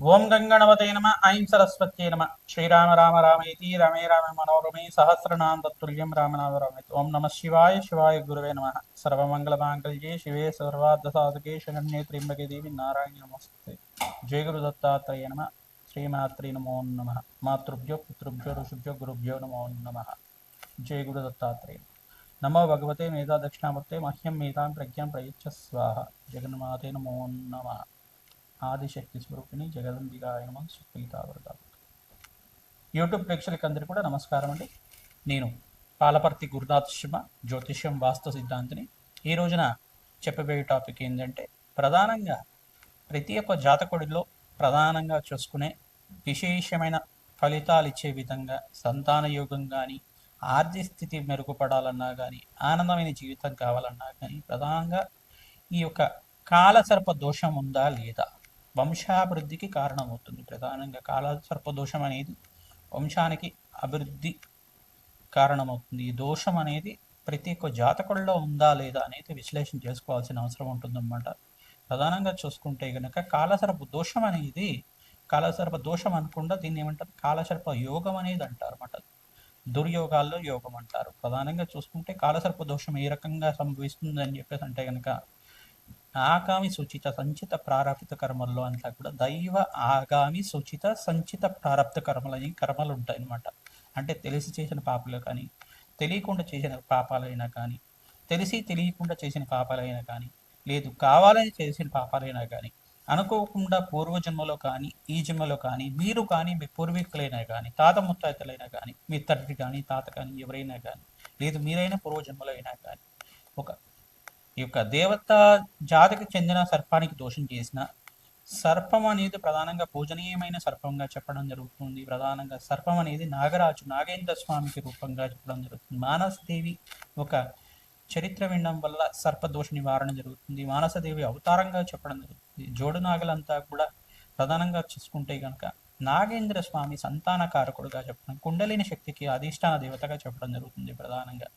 ఓం గంగణవతే నమ ఐం సరస్వత్యే నమ. శ్రీరామ రామ రామేతి రమే రామ మనోరమే సహస్రనామ తత్తుల్యం రామనామ రామేతి ఓం నమ శివాయ శివాయ గురువే నమ. సర్వమంగళమాంగళ్యే శివే సర్వార్థ సాధకే శరణ్యే త్రింబకే దేవి నారాయణ నమస్తే. జయ గురు దత్తాత్రేయ నమ. శ్రీమాత్రి నమో నమ. మాతృభ్యో పితృభ్యో ఋషుభ్యో గురుభ్యో నమో నమ. జయ గురు దత్తాత్రేయ నమో భగవతే మేధా దక్షిణామూర్తే మహ్యం మేధాం ప్రజ్ఞాం ప్రయుచ్చ స్వాహ. జగన్మాతే నమో నమ. ఆదిశక్తి స్వరూపిణి జగదంబికాయ నమ సుప్రీతావృత యూట్యూబ్ ప్రేక్షకులందరికీ కూడా నమస్కారం అండి. నేను పాలపర్తి గురునాథ్ శివ జ్యోతిష్యం వాస్తు సిద్ధాంతిని. ఈ రోజున చెప్పబోయే టాపిక్ ఏంటంటే ప్రధానంగా ప్రతి ఒక్క జాతకుడిలో ప్రధానంగా చూసుకునే విశేషమైన ఫలితాలు ఇచ్చే విధంగా సంతాన యోగం కానీ ఆర్థిక స్థితి మెరుగుపడాలన్నా కానీ ఆనందమైన జీవితం కావాలన్నా కానీ ప్రధానంగా ఈ యొక్క కాలసర్ప దోషం ఉందా లేదా? వంశాభివృద్ధికి కారణమవుతుంది. ప్రధానంగా కాలసర్ప దోషం అనేది వంశానికి అభివృద్ధి కారణమవుతుంది. ఈ దోషం అనేది ప్రతి ఒక్క జాతకుల్లో ఉందా లేదా అనేది విశ్లేషణ చేసుకోవాల్సిన అవసరం ఉంటుందన్నమాట. ప్రధానంగా చూసుకుంటే కనుక కాలసర్ప దోషం అనేది కాలసర్ప దోషం అనకుండా దీన్ని ఏమంటారు? కాలసర్ప యోగం అనేది అంటారు అన్నమాట దుర్యోగాల్లో యోగం అంటారు. ప్రధానంగా చూసుకుంటే కాలసర్ప దోషం ఏ రకంగా సంభవిస్తుంది అని చెప్పేసి అంటే కనుక ఆగామి సూచిత సంచిత ప్రారంభిత కర్మల్లో అంతా కూడా దైవ ఆగామి సూచిత సంచిత ప్రారంభ కర్మలు అని కర్మలు ఉంటాయి అన్నమాట. అంటే తెలిసి చేసిన పాపాలు కానీ తెలియకుండా చేసిన పాపాలైనా కానీ తెలిసి తెలియకుండా చేసిన పాపాలైనా కానీ లేదు కావాలని చేసిన పాపాలైనా కానీ అనుకోకుండా పూర్వజన్మలో కానీ ఈ జన్మలో కానీ మీరు కానీ మీ పూర్వీకులైనా కానీ తాత ముత్తాతలైనా కానీ మీ తండ్రి కానీ తాత కానీ ఎవరైనా కానీ లేదు మీరైనా పూర్వజన్మలో అయినా కానీ ఒక ఈ యొక్క దేవత జాతికి చెందిన సర్పానికి దోషం చేసిన సర్పం అనేది ప్రధానంగా పూజనీయమైన సర్పంగా చెప్పడం జరుగుతుంది. ప్రధానంగా సర్పం అనేది నాగరాజు నాగేంద్ర స్వామికి రూపంగా చెప్పడం జరుగుతుంది. మానసదేవి ఒక చరిత్ర వినడం వల్ల సర్పదోష నివారణ జరుగుతుంది. మానసదేవి అవతారంగా చెప్పడం జరుగుతుంది. జోడు నాగలంతా కూడా ప్రధానంగా చూసుకుంటే కనుక నాగేంద్ర స్వామి సంతాన కారకుడుగా చెప్పడం కుండలిని శక్తికి అధిష్టాన దేవతగా చెప్పడం జరుగుతుంది ప్రధానంగా.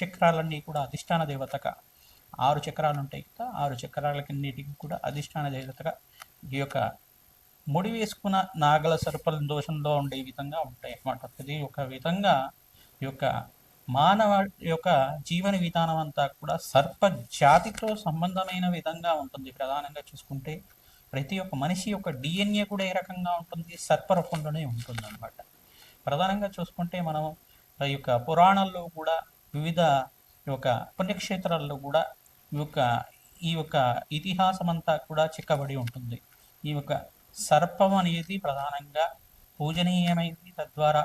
చక్రాలన్నీ కూడా అధిష్టాన దేవతగా ఆరు చక్రాలు ఉంటాయి కదా ఆరు చక్రాలకన్నిటికి కూడా అధిష్టాన దేవతగా ఈ యొక్క ముడి వేసుకున్న నాగల సర్పల దోషంలో ఉండే విధంగా ఉంటాయి అన్నమాట. ఇది ఒక విధంగా ఈ యొక్క మానవ యొక్క జీవన విధానం అంతా కూడా సర్ప జాతితో సంబంధమైన విధంగా ఉంటుంది. ప్రధానంగా చూసుకుంటే ప్రతి ఒక్క మనిషి యొక్క డిఎన్ఏ కూడా ఏ రకంగా ఉంటుంది? సర్ప రూపంలోనే ఉంటుంది అనమాట ప్రధానంగా చూసుకుంటే మనం ఈ యొక్క పురాణాల్లో కూడా వివిధ ఈ యొక్క పుణ్యక్షేత్రాల్లో కూడా ఈ యొక్క ఈ యొక్క ఇతిహాసం అంతా కూడా చిక్కబడి ఉంటుంది. ఈ యొక్క సర్పం అనేది ప్రధానంగా పూజనీయమైంది. తద్వారా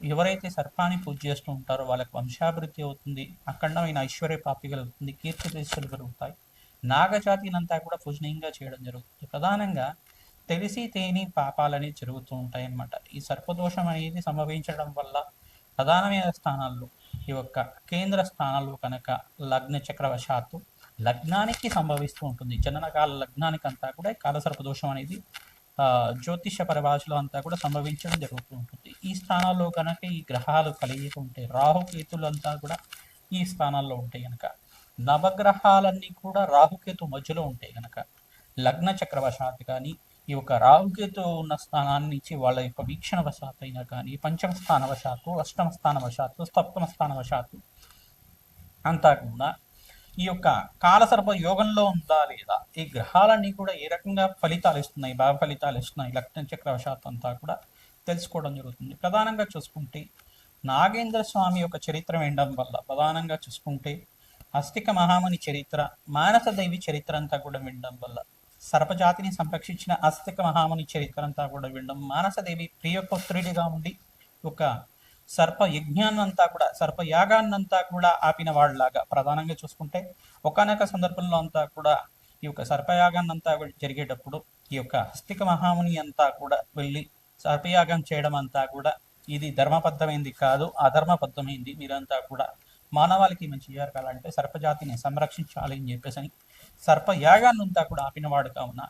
ఎవరైతే సర్పాన్ని పూజ చేస్తూ ఉంటారో వాళ్ళకి వంశాభివృద్ధి అవుతుంది. అఖండమైన ఐశ్వర్య ప్రాప్తి కలుగుతుంది. కీర్తి ప్రతిష్టలు కలుగుతాయి నాగజాతినంతా కూడా పూజనీయంగా చేయడం జరుగుతుంది. ప్రధానంగా తెలిసి తేని పాపాలని జరుగుతూ ఉంటాయి అన్నమాట ఈ సర్పదోషం అనేది సంభవించడం వల్ల ప్రధానమైన స్థానాల్లో ఈ యొక్క కేంద్ర స్థానాల్లో కనుక లగ్న చక్రవశాత్తు లగ్నానికి సంభవిస్తూ ఉంటుంది. జననకాల లగ్నానికి అంతా కూడా కాలసర్ప దోషం అనేది జ్యోతిష పరిభాషలో అంతా కూడా సంభవించడం జరుగుతూ ఉంటుంది. ఈ స్థానాల్లో కనుక ఈ గ్రహాలు కలిగి ఉంటే రాహుకేతులు అంతా కూడా ఈ స్థానాల్లో ఉంటాయి కనుక నవగ్రహాలన్నీ కూడా రాహుకేతు మధ్యలో ఉంటాయి కనుక లగ్న చక్రవశాత్తు కానీ ఈ యొక్క రాహుకేతు ఉన్న స్థానాన్ని నుంచి వాళ్ళ యొక్క వీక్షణ వశాత్తు అయినా కానీ పంచమ స్థాన వశాత్తు అష్టమ స్థాన వశాత్తు సప్తమ స్థాన వశాత్తు అంతా కూడా ఈ యొక్క కాలసర్ప యోగంలో ఉందా లేదా? ఈ గ్రహాలన్నీ కూడా ఏ రకంగా ఫలితాలు ఇస్తున్నాయి? బాగా ఫలితాలు ఇస్తున్నాయి? లగ్న చక్రవశాత్తు అంతా కూడా తెలుసుకోవడం జరుగుతుంది. ప్రధానంగా చూసుకుంటే నాగేంద్ర స్వామి యొక్క చరిత్ర వినడం వల్ల ప్రధానంగా చూసుకుంటే అస్తిక మహాముని చరిత్ర మానస దైవి చరిత్ర అంతా కూడా వినడం వల్ల సర్పజాతిని సంరక్షించిన అస్తిక మహాముని చరిత్ర అంతా కూడా వినడం మానసదేవి ప్రియ పుత్రుడిగా ఉండి ఒక సర్ప యజ్ఞాన్నంతా కూడా సర్ప యాగాన్నంతా కూడా ఆపిన వాళ్ళలాగా ప్రధానంగా చూసుకుంటే ఒకనొక సందర్భంలో అంతా కూడా ఈ యొక్క సర్పయాగాన్నంతా జరిగేటప్పుడు ఈ యొక్క హస్తిక మహాముని అంతా కూడా వెళ్ళి సర్పయాగం చేయడం అంతా కూడా ఇది ధర్మబద్ధమైంది కాదు అధర్మబద్ధమైంది. మీరంతా కూడా మానవాళికి మంచి జరగాలంటే సర్పజాతిని సంరక్షించాలి అని చెప్పేసి సర్పయాగాన్నంతా కూడా ఆపినవాడు కావున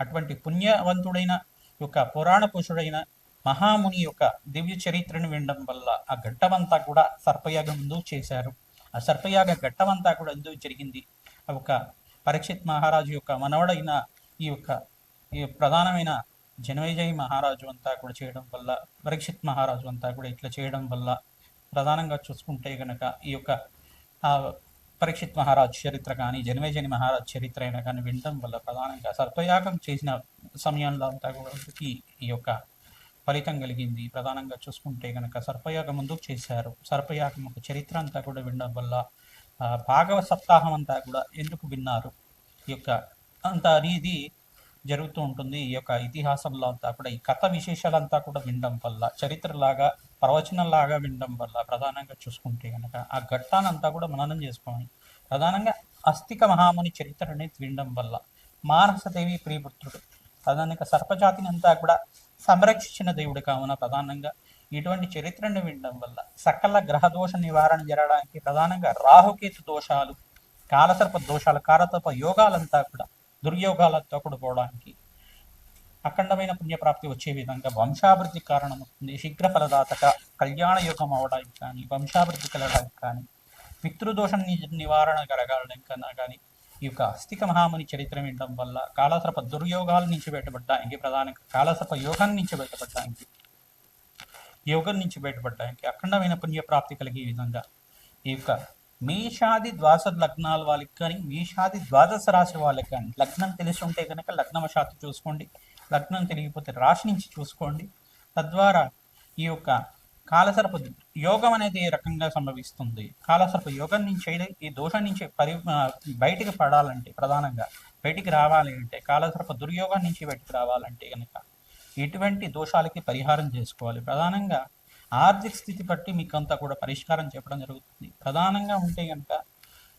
అటువంటి పుణ్యవంతుడైన యొక్క పురాణ పురుషుడైన మహాముని యొక్క దివ్య చరిత్రను వినడం వల్ల ఆ ఘట్టమంతా కూడా సర్పయాగం ఎందుకు చేశారు. ఆ సర్పయాగ ఘట్టమంతా కూడా ఎందుకు జరిగింది. ఒక పరీక్షిత్ మహారాజు యొక్క మనవడైన ఈ యొక్క ఈ ప్రధానమైన జనమేజయ మహారాజు అంతా కూడా చేయడం వల్ల పరీక్షిత్ మహారాజు అంతా కూడా ఇట్లా చేయడం వల్ల ప్రధానంగా చూసుకుంటే గనక ఈ యొక్క ఆ పరీక్షిత్ మహారాజ్ చరిత్ర కానీ జనమేజని మహారాజ్ చరిత్ర అయినా కానీ వినడం వల్ల ప్రధానంగా సర్పయాగం చేసిన సమయంలో అంతా కూడా ఈ యొక్క ఫలితం కలిగింది. ప్రధానంగా చూసుకుంటే కనుక సర్పయాగం ముందుకు చేశారు. సర్పయాగం ఒక చరిత్ర అంతా కూడా వినడం వల్ల భాగవ సప్తాహం అంతా కూడా ఎందుకు విన్నారు? ఈ యొక్క అంత అనేది జరుగుతూ ఉంటుంది. ఈ యొక్క ఇతిహాసంలో అంతా కూడా ఈ కథ విశేషాలంతా కూడా వినడం వల్ల చరిత్రలాగా ప్రవచనంలాగా వినడం వల్ల ప్రధానంగా చూసుకుంటే కనుక ఆ ఘట్టానంతా కూడా మననం చేసుకోవాలి. ప్రధానంగా అస్థిక మహాముని చరిత్ర అనేది వినడం వల్ల మానసదేవి ప్రియపుత్రుడు ప్రధానంగా సర్పజాతిని అంతా కూడా సంరక్షించిన దేవుడు కావున ప్రధానంగా ఇటువంటి చరిత్రను వినడం వల్ల సకల గ్రహ దోష నివారణ జరగడానికి ప్రధానంగా రాహుకేతు దోషాలు కాలసర్ప దోషాలు కాలసర్ప యోగాలంతా కూడా దుర్యోగాలతో కూడా పోవడానికి అఖండమైన పుణ్యప్రాప్తి వచ్చే విధంగా వంశాభివృద్ధి కారణమవుతుంది శీఘ్ర ఫలదాతక కళ్యాణ యోగం అవడానికి కానీ వంశాభివృద్ధి కలగడానికి కానీ పితృదోషం నివారణ కలగడానికి కన్నా కానీ ఈ యొక్క అస్థిక మహాముని చరిత్ర వినడం వల్ల కాలసర్ప దుర్యోగాల నుంచి బయటపడ్డానికి ప్రధానంగా కాలసర్ప యోగం నుంచి బయటపడడానికి యోగం నుంచి బయటపడడానికి అఖండమైన పుణ్యప్రాప్తి కలిగే విధంగా ఈ యొక్క మేషాది ద్వాదశ లగ్నాల వాళ్ళకి కానీ మేషాది ద్వాదశ రాశి వాళ్ళకి కానీ లగ్నం తెలిసి ఉంటే కనుక లగ్నవశాత్తు చూసుకోండి. లగ్నం తెలియకపోతే రాశి నుంచి చూసుకోండి. తద్వారా ఈ యొక్క కాలసర్ప యోగం అనేది ఏ రకంగా సంభవిస్తుంది? కాలసర్ప యోగం నుంచి అయితే ఈ దోషం నుంచి పరి బయటికి పడాలంటే ప్రధానంగా బయటికి రావాలి అంటే కాలసర్ప దుర్యోగం నుంచి బయటికి రావాలంటే కనుక ఎటువంటి దోషాలకి పరిహారం చేసుకోవాలి. ప్రధానంగా ఆర్థిక స్థితి బట్టి మీకు అంతా కూడా పరిష్కారం చెప్పడం జరుగుతుంది. ప్రధానంగా ఉంటే కనుక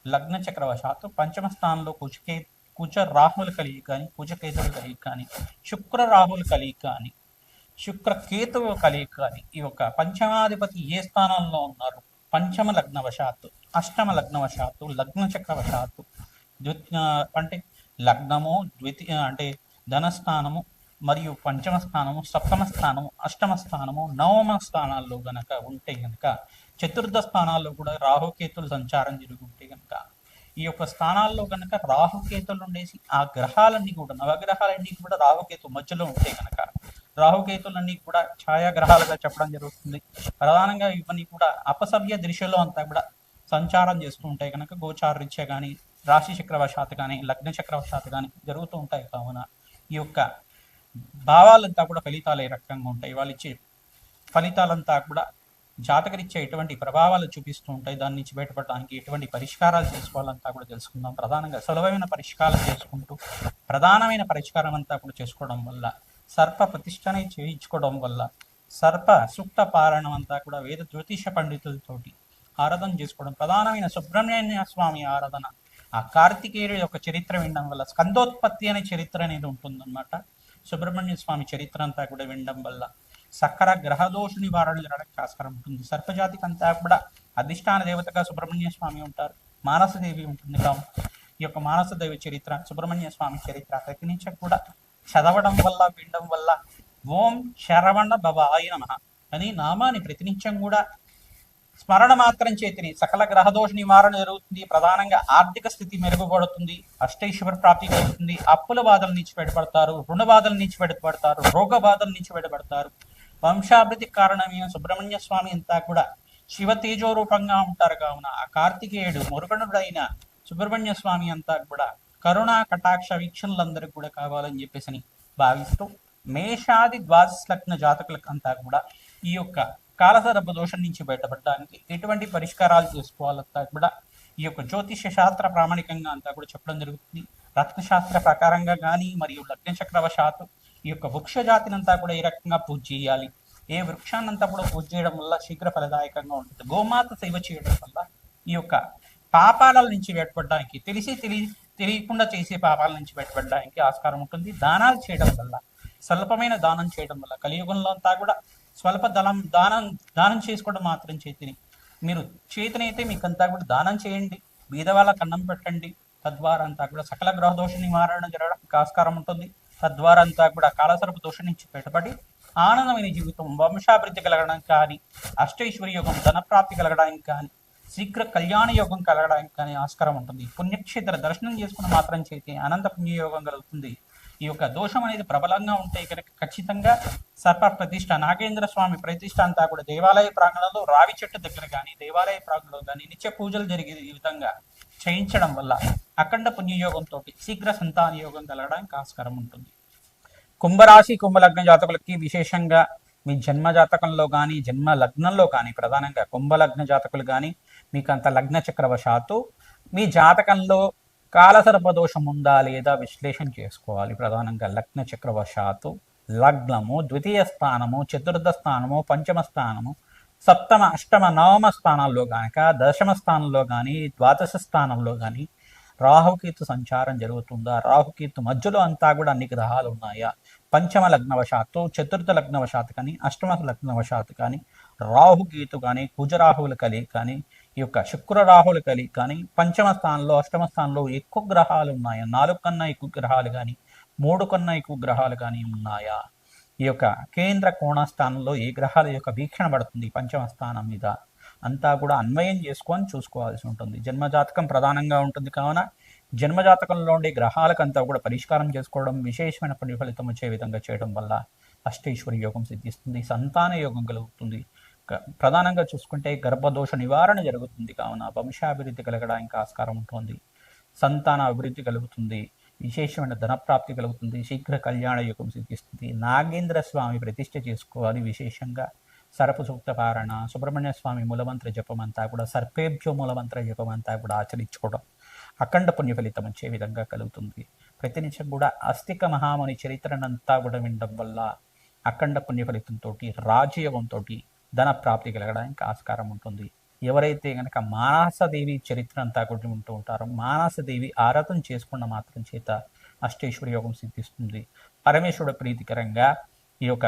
లగ్న చక్రవశాత్తు పంచమ స్థానంలో కుచికేతు కుచ రాహుల కలిగి కానీ కుచకేతులు కలిగి కానీ శుక్ర రాహుల కలిగి కానీ శుక్ర కేతువు కలిగి కానీ ఈ యొక్క పంచమాధిపతి ఏ స్థానంలో ఉన్నారు? పంచమ లగ్నవశాత్తు అష్టమ లగ్నవశాత్తు లగ్న చక్రవశాత్తు ద్వితీయ అంటే లగ్నము ద్వితీయ అంటే ధనస్థానము మరియు పంచమ స్థానము సప్తమ స్థానము అష్టమ స్థానము నవమ స్థానాల్లో గనక ఉంటే గనక చతుర్థ స్థానాల్లో కూడా రాహుకేతులు సంచారం జరుగుంటే గనక ఈ యొక్క స్థానాల్లో కనుక రాహుకేతులు ఉండేసి ఆ గ్రహాలన్నీ కూడా నవగ్రహాలన్నీ కూడా రాహుకేతు మధ్యలో ఉంటే కనుక రాహుకేతులన్నీ కూడా ఛాయాగ్రహాలుగా చెప్పడం జరుగుతుంది. ప్రధానంగా ఇవన్నీ కూడా అపసవ్య దృశ్యలో అంతా కూడా సంచారం చేస్తూ ఉంటాయి కనుక గోచారరీత్యా కానీ రాశి చక్రవశాత్ కానీ లగ్న చక్రవశాత్ కానీ జరుగుతూ ఉంటాయి. కావున ఈ యొక్క భావాలంతా కూడా ఫలితాలు ఏ రకంగా ఉంటాయి? వాళ్ళు ఇచ్చే ఫలితాలంతా కూడా జాతకరీత్యా ఎటువంటి ప్రభావాలు చూపిస్తూ ఉంటాయి దాని నుంచి బయటపడడానికి ఎటువంటి పరిష్కారాలు చేసుకోవాలంతా కూడా తెలుసుకుందాం. ప్రధానంగా సులభమైన పరిష్కారాలు చేసుకుంటూ ప్రధానమైన పరిష్కారం అంతా కూడా చేసుకోవడం వల్ల సర్ప ప్రతిష్టని చేయించుకోవడం వల్ల సర్ప సుక్త పారాయణం అంతా కూడా వేద జ్యోతిష పండితులతోటి ఆరాధన చేసుకోవడం ప్రధానమైన సుబ్రహ్మణ్య స్వామి ఆరాధన ఆ కార్తికేయుడు యొక్క చరిత్ర వినడం వల్ల స్కందోత్పత్తి అనే చరిత్ర అనేది ఉంటుందన్నమాట. సుబ్రహ్మణ్య స్వామి చరిత్ర అంతా కూడా వినడం వల్ల సక్కర గ్రహదోష నివారణ జరగడానికి ఆస్కారం ఉంటుంది. సర్పజాతికి అంతా కూడా అధిష్టాన దేవతగా సుబ్రహ్మణ్య స్వామి ఉంటారు. మానసదేవి ఉంటుంది కావున ఈ యొక్క మానసదేవి చరిత్ర సుబ్రహ్మణ్య స్వామి చరిత్ర ప్రతి నుంచి కూడా చదవడం వల్ల వినడం వల్ల ఓం శరవణ భవాయ నమ అని నామాన్ని ప్రతినిత్యం కూడా స్మరణ మాత్రం చేతిని సకల గ్రహదోష నివారణ జరుగుతుంది. ప్రధానంగా ఆర్థిక స్థితి మెరుగుపడుతుంది. అష్టైశ్వర ప్రాప్తి కలుగుతుంది. అప్పుల బాధల నుంచి బయటపడతారు. రుణ బాధల నుంచి బయటపడతారు. రోగ బాధల నుంచి బయటపడతారు. వంశాభివృద్ధి కారణమైన సుబ్రహ్మణ్య స్వామి అంతా కూడా శివ తేజో రూపంగా ఉంటారు కావున ఆ కార్తికేయుడు మురుగణుడైన సుబ్రహ్మణ్య స్వామి అంతా కూడా కరుణా కటాక్ష వీక్షణలందరికీ కూడా కావాలని చెప్పేసి భావిస్తూ మేషాది ద్వాదశ లగ్న జాతకులకు అంతా కూడా ఈ యొక్క కాలసర్ప దోషం నుంచి బయటపడడానికి ఎటువంటి పరిష్కారాలు చేసుకోవాలంతా కూడా ఈ యొక్క జ్యోతిష శాస్త్ర ప్రామాణికంగా అంతా కూడా చెప్పడం జరుగుతుంది. రత్నశాస్త్ర ప్రకారంగా కానీ మరియు లగ్న చక్రవశాత్తు ఈ యొక్క వృక్ష జాతినంతా కూడా ఏ రకంగా పూజ చేయాలి? ఏ వృక్షాన్నంతా కూడా పూజ చేయడం వల్ల శీఘ్ర ఫలదాయకంగా ఉంటుంది. గోమాత సేవ చేయడం వల్ల ఈ యొక్క పాపాల నుంచి బయటపడడానికి తెలిసి తెలియ తెలియకుండా చేసే పాపాల నుంచి బయటపడడానికి ఆస్కారం ఉంటుంది. దానాలు చేయడం వల్ల స్వల్పమైన దానం చేయడం వల్ల కలియుగంలో అంతా కూడా స్వల్ప దళం దానం దానం చేసుకోవడం మాత్రం చేతిని మీరు చేతినైతే మీకు అంతా కూడా దానం చేయండి. బీదవాళ్ళ కన్నం పెట్టండి. తద్వారా అంతా కూడా సకల గ్రహదోష నివారణ జరగడానికి ఆస్కారం ఉంటుంది. తద్వారా అంతా కూడా కాలసర్ప దోషం నుంచి బయటపడి ఆనందమైన జీవితం వంశాభివృద్ధి కలగడానికి కానీ అష్టైశ్వర్య యోగం ధనప్రాప్తి కలగడానికి కానీ శీఘ్ర కళ్యాణ యోగం కలగడానికి కానీ ఆస్కారం ఉంటుంది. పుణ్యక్షేత్ర దర్శనం చేసుకుని మాత్రం చేతి అనంత పుణ్యయోగం కలుగుతుంది. ఈ యొక్క దోషం అనేది ప్రబలంగా ఉంటే కనుక ఖచ్చితంగా సర్ప ప్రతిష్ట నాగేంద్ర స్వామి ప్రతిష్ట అంతా కూడా దేవాలయ ప్రాంగణంలో రావి చెట్టు దగ్గర కానీ దేవాలయ ప్రాంగణంలో కానీ నిత్య పూజలు జరిగే ఈ విధంగా చేయించడం వల్ల అఖండ పుణ్యయోగంతో శీఘ్ర సంతాన యోగం కలగడానికి ఆస్కారం ఉంటుంది. కుంభరాశి కుంభలగ్న జాతకులకి విశేషంగా మీ జన్మ జాతకంలో కానీ జన్మ లగ్నంలో కానీ ప్రధానంగా కుంభలగ్న జాతకులు కానీ మీకు అంత లగ్న చక్రవశాత్తు మీ జాతకంలో కాలసర్ప దోషం ఉందా లేదా విశ్లేషణ చేసుకోవాలి. ప్రధానంగా లగ్న చక్రవశాత్తు లగ్నము ద్వితీయ స్థానము చతుర్థ స్థానము పంచమ స్థానము సప్తమ అష్టమ నవమ స్థానాల్లో కనుక దశమ స్థానంలో కానీ ద్వాదశ స్థానంలో కానీ రాహుకేతు సంచారం జరుగుతుందా? రాహుకేతు మధ్యలో అంతా కూడా అన్ని గ్రహాలు ఉన్నాయా? పంచమ లగ్నవశాత్తు చతుర్థ లగ్నవశాత్తు కానీ అష్టమ లగ్నవశాత్తు కానీ రాహుకేతు కానీ కుజరాహువుల కలిగి కానీ ఈ యొక్క శుక్ర రాహుల కలిగి కానీ పంచమ స్థానంలో అష్టమ స్థానంలో ఎక్కువ గ్రహాలు ఉన్నాయా? నాలుగు కన్నా ఎక్కువ గ్రహాలు కానీ మూడు కన్నా ఎక్కువ గ్రహాలు కానీ ఉన్నాయా? ఈ యొక్క కేంద్ర కోణస్థానంలో ఏ గ్రహాల యొక్క వీక్షణ పడుతుంది? పంచమ స్థానం మీద అంతా కూడా అన్వయం చేసుకొని చూసుకోవాల్సి ఉంటుంది. జన్మజాతకం ప్రధానంగా ఉంటుంది. కావున జన్మజాతకంలో ఉండే గ్రహాలకంతా కూడా పరిష్కారం చేసుకోవడం విశేషమైన పని ఫలితం వచ్చే విధంగా చేయడం వల్ల అష్టేశ్వరి యోగం సిద్ధిస్తుంది. సంతాన యోగం కలుగుతుంది. ప్రధానంగా చూసుకుంటే గర్భదోష నివారణ జరుగుతుంది. కావున వంశాభివృద్ధి కలగడానికి ఆస్కారం ఉంటుంది. సంతాన అభివృద్ధి కలుగుతుంది. విశేషమైన ధనప్రాప్తి కలుగుతుంది. శీఘ్ర కళ్యాణ యుగం సిద్ధిస్తుంది. నాగేంద్ర స్వామి ప్రతిష్ట చేసుకోవాలి విశేషంగా. సరపు సూక్త పారణ సుబ్రహ్మణ్య స్వామి మూలమంత్ర జపం అంతా కూడా సర్పేభ్యో మూలమంత్ర జపం అంతా కూడా ఆచరించుకోవడం అఖండ పుణ్య ఫలితం వచ్చే విధంగా కలుగుతుంది. ప్రతి నిమిషం కూడా అస్థిక మహాముని చరిత్రనంతా కూడా వినడం వల్ల అఖండ పుణ్య ఫలితంతో రాజయోగంతో ధన ప్రాప్తి కలగడానికి ఆస్కారం ఉంటుంది. ఎవరైతే గనక మానసదేవి చరిత్ర అంతా కూడా ఉంటూ ఉంటారో మానసదేవి ఆరాధన చేసుకున్న మాత్రం చేత అష్టేశ్వరి యోగం సిద్ధిస్తుంది. పరమేశ్వరుడు ప్రీతికరంగా ఈ యొక్క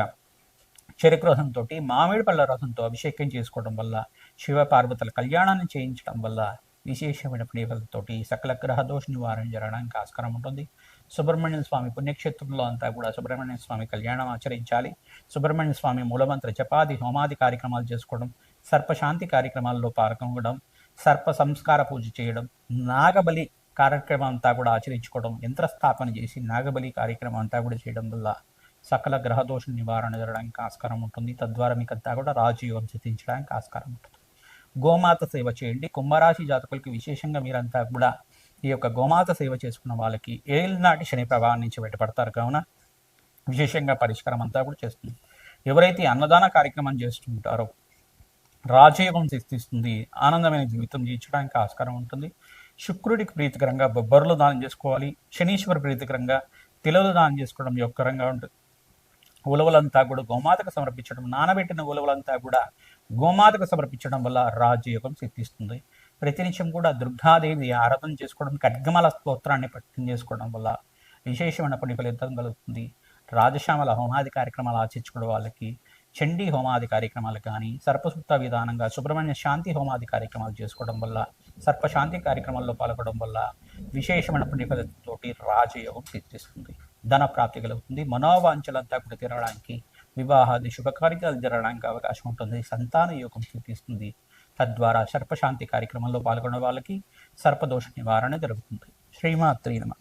చెరుకు రసంతో మామిడి పళ్ళ రసంతో అభిషేకం చేసుకోవడం వల్ల శివ పార్వతుల కళ్యాణాన్ని చేయించడం వల్ల విశేషమైన పుణ్యఫలతోటి సకల గ్రహ దోష నివారణ జరగడానికి ఆస్కారం ఉంటుంది. సుబ్రహ్మణ్య స్వామి పుణ్యక్షేత్రంలో అంతా కూడా సుబ్రహ్మణ్య స్వామి కళ్యాణం ఆచరించాలి. సుబ్రహ్మణ్య స్వామి మూలమంత్ర జపాది హోమాది కార్యక్రమాలు చేసుకోవడం సర్పశాంతి కార్యక్రమాల్లో పాల్గొనడం సర్ప సంస్కార పూజ చేయడం నాగబలి కార్యక్రమం అంతా కూడా ఆచరించుకోవడం యంత్రస్థాపన చేసి నాగబలి కార్యక్రమం అంతా కూడా చేయడం వల్ల సకల గ్రహదోష నివారణ జరగడానికి ఆస్కారం ఉంటుంది. తద్వారా మీకు అంతా కూడా రాజయోగం సిద్ధించడానికి ఆస్కారం ఉంటుంది. గోమాత సేవ చేయండి. కుంభరాశి జాతకులకి విశేషంగా మీరంతా కూడా ఈ యొక్క గోమాత సేవ చేసుకున్న వాళ్ళకి ఏళ్ళనాటి శని ప్రభావం నుంచి బయటపడతారు. కావున విశేషంగా పరిష్కారం అంతా కూడా చేస్తుంది. ఎవరైతే అన్నదాన కార్యక్రమం చేస్తుంటారో రాజయోగం సిద్ధిస్తుంది ఆనందమైన జీవితం జీవించడానికి ఆస్కారం ఉంటుంది. శుక్రుడికి ప్రీతికరంగా బొబ్బర్లు దానం చేసుకోవాలి. శనీశ్వర ప్రీతికరంగా తిలలు దానం చేసుకోవడం యొక్కరంగా ఉంటుంది ఉలవలంతా కూడా గోమాతకు సమర్పించడం నానబెట్టిన ఉలవలంతా కూడా గోమాతకు సమర్పించడం వల్ల రాజయోగం సిద్ధిస్తుంది. ప్రతినిత్యం కూడా దుర్గాదేవి ఆరాధన చేసుకోవడం ఖడ్గమల స్తోత్రాన్ని పఠనం చేసుకోవడం వల్ల విశేషమైన పని ఫలితం కలుగుతుంది. రాజశ్యామల హోమాది కార్యక్రమాలు ఆచరించుకునే వాళ్ళకి చండీ హోమాది కార్యక్రమాలు కానీ సర్పసూక్త విధానంగా సుబ్రహ్మణ్య శాంతి హోమాది కార్యక్రమాలు చేసుకోవడం వల్ల సర్పశాంతి కార్యక్రమాల్లో పాల్గొనడం వల్ల విశేషమైన పుణ్యఫలతో రాజయోగం సిద్ధిస్తుంది. ధన ప్రాప్తి కలుగుతుంది. మనోవాంఛలంతా కూడా తిరగడానికి వివాహాది శుభకార్యాలు జరగడానికి అవకాశం ఉంటుంది. సంతాన యోగం సిద్ధిస్తుంది. తద్వారా సర్పశాంతి కార్యక్రమంలో పాల్గొన్న వాళ్ళకి సర్పదోష నివారణ జరుగుతుంది. శ్రీమాత్రి నమ.